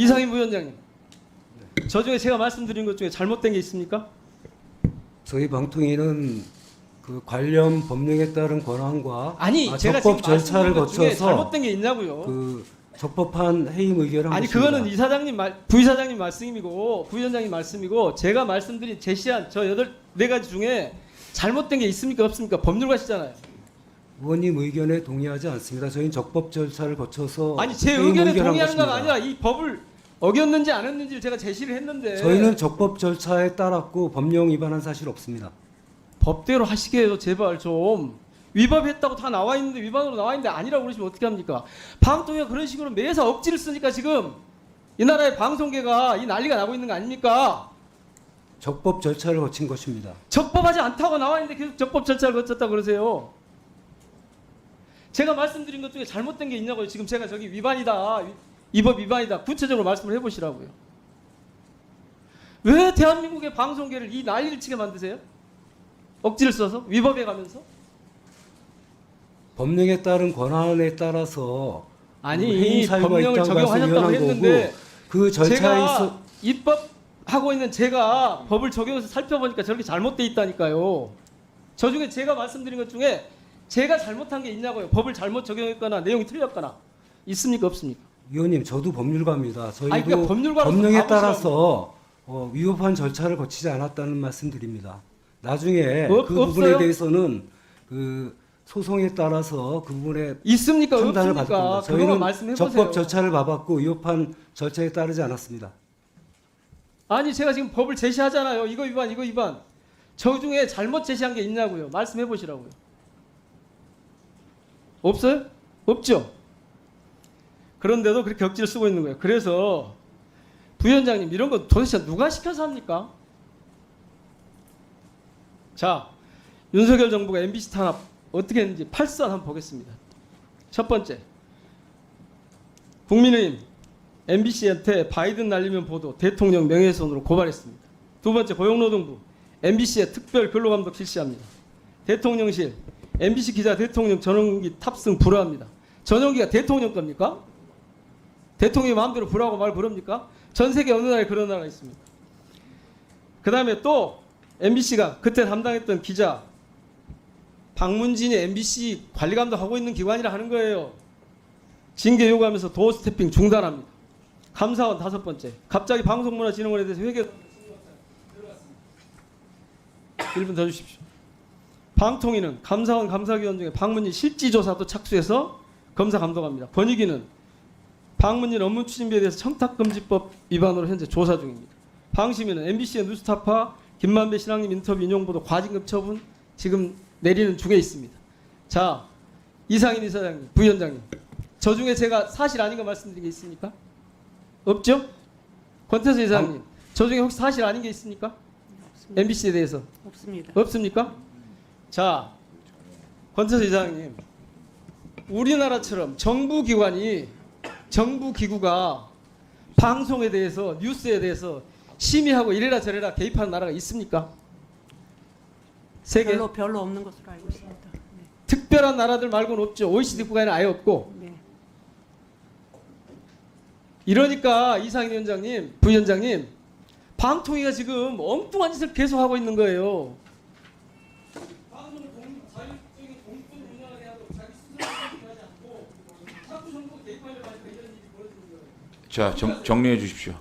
이상임 부위원장님. 저 중에 제가 말씀드린 것 중에 잘못된 게 있습니까? 저희 방통위는 그 관련 법령에 따른 권한과 아니, 아, 제가 적법 지금 절차를 말씀드린 것 중에 거쳐서 잘못된 게 있냐고요. 그 적법한 해임 의결을 한 아니 것입니다. 그거는 이사장님 말 부이사장님 말씀이고 부위원장님 말씀이고 제가 말씀드린 제시한 저 여덟 네 가지 중에 잘못된 게 있습니까 없습니까 법률가시잖아요. 의원님 의견에 동의하지 않습니다. 저희는 적법 절차를 거쳐서 아니 제 해임 의견에 의결한 동의하는 것입니다. 아니라 이 법을 어겼는지 안 했는지를 제가 제시를 했는데 저희는 적법 절차에 따랐고 법령 위반한 사실 없습니다. 법대로 하시게 해요 제발 좀 위법했다고 다 나와 있는데 위반으로 나와 있는데 아니라고 그러시면 어떻게 합니까? 방통위가 그런 식으로 매사 억지를 쓰니까 지금 이 나라의 방송계가 이 난리가 나고 있는 거 아닙니까? 적법 절차를 거친 것입니다. 적법하지 않다고 나와 있는데 계속 적법 절차를 거쳤다 그러세요. 제가 말씀드린 것 중에 잘못된 게 있냐고요. 지금 제가 저기 위반이다. 이 법 위반이다. 구체적으로 말씀을 해보시라고요. 왜 대한민국의 방송계를 이 난리를 치게 만드세요? 억지를 써서 위법해 가면서? 법령에 따른 권한에 따라서 아니 사유가 법령을 적용하셨다고 했는데 그 절차에 있어 입법 하고 있는 제가 법을 적용해서 살펴보니까 저렇게 잘못돼 있다니까요. 저 중에 제가 말씀드린 것 중에 제가 잘못한 게 있냐고요. 법을 잘못 적용했거나 내용이 틀렸거나 있습니까 없습니까? 위원님 저도 법률가입니다. 저희도 아니, 그러니까 법률가로서 법령에 가보시라고. 따라서 어, 위법한 절차를 거치지 않았다는 말씀드립니다. 나중에 없- 그 부분에 없어요? 대해서는 그 소송에 따라서 그 부분에 있습니까 판단을 받을? 겁니다. 저희는. 적법 절차를 봐봤고 위법한 절차에 따르지 않았습니다. 아니 제가 지금 법을 제시하잖아요. 이거 위반 이거 위반. 저 중에 잘못 제시한 게 있냐고요. 말씀해 보시라고요. 없어요? 없죠. 그런데도 그렇게 격지를 쓰고 있는 거예요. 그래서 부위원장님 이런 거 도대체 누가 시켜서 합니까? 자, 윤석열 정부가 MBC 탄압 어떻게 했는지 팔선 한번 보겠습니다. 첫 번째, 국민의힘 MBC한테 바이든 날리면 보도 대통령 명예훼손으로 고발했습니다. 두 번째 고용노동부 MBC에 특별 근로감독 실시합니다. 대통령실 MBC 기자 대통령 전용기 탑승 불허합니다. 전용기가 대통령 겁니까? 대통령이 마음대로 불하고 말 부릅니까? 전 세계 어느 나라에 그런 나라가 있습니까? 그 다음에 또 MBC가 그때 담당했던 기자 박문진이 MBC 관리 감독하고 있는 기관이라 하는 거예요. 징계 요구하면서 도어 스태핑 중단합니다. 감사원 다섯 번째. 갑자기 방송문화진흥원에 대해서 회계 1분 더 주십시오. 방통위는 감사원 감사위원 중에 방문진 실지조사도 착수해서 검사 감독합니다. 권익위는 방문진 업무 추진비에 대해서 청탁금지법 위반으로 현재 조사 중입니다. 방심위는 MBC의 뉴스타파 김만배 신앙님 인터뷰 인용 보도 과징금 처분 지금 내리는 중에 있습니다. 자 이상인 이사장님, 부위원장님, 저 중에 제가 사실 아닌 거 말씀드린 게 있습니까? 없죠? 권태수 이사장님, 저 중에 혹시 사실 아닌 게 있습니까? 없습니다. MBC에 대해서 없습니다. 없습니까? 자, 권태수 이사장님, 우리나라처럼 정부 기관이 정부 기구가 방송에 대해서 뉴스에 대해서 심의하고 이래라 저래라 개입하는 나라가 있습니까? 세계 별로 별로 없는 것으로 알고 있습니다. 네. 특별한 나라들 말고는 없죠. OECD 국가에는 아예 없고 네. 이러니까 이상인 위원장님, 부위원장님, 방통위가 지금 엉뚱한 짓을 계속 하고 있는 거예요. 방송을 공- 자율적인 공권 운영하게 하고 자기 스스로 하지 않고 자꾸 정부 개입하려고 하니까 이런 일이 벌어지는 거예요. 자, 정, 정리해 주십시오.